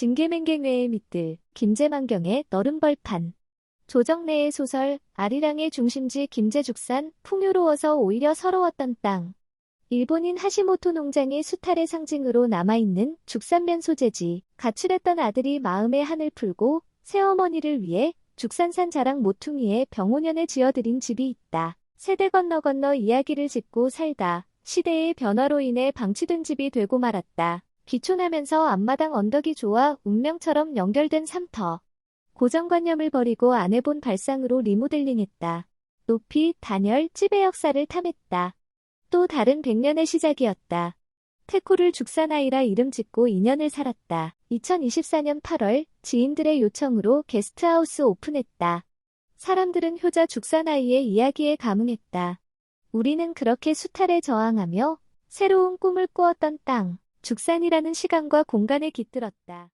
징계맹갱외의 밑들, 김제만경의 너른벌판. 조정래의 소설, 아리랑의 중심지 김제죽산, 풍요로워서 오히려 서러웠던 땅. 일본인 하시모토 농장의 수탈의 상징으로 남아있는 죽산면 소재지, 가출했던 아들이 마음의 한을 풀고 새어머니를 위해 죽산산 자랑 모퉁이에 병오년을 지어들인 집이 있다. 세대 건너 건너 이야기를 짓고 살다. 시대의 변화로 인해 방치된 집이 되고 말았다. 귀촌하면서 앞마당 언덕이 좋아 운명처럼 연결된 삼터. 고정관념을 버리고 안 해본 발상으로 리모델링했다. 높이, 단열, 찝의 역사를 탐했다. 또 다른 백년의 시작이었다. 테코를 죽사나이라 이름 짓고 2년을 살았다. 2024년 8월 지인들의 요청으로 게스트하우스 오픈했다. 사람들은 효자 죽사나이의 이야기에 감흥했다. 우리는 그렇게 수탈에 저항하며 새로운 꿈을 꾸었던 땅, 죽산이라는 시간과 공간에 깃들었다.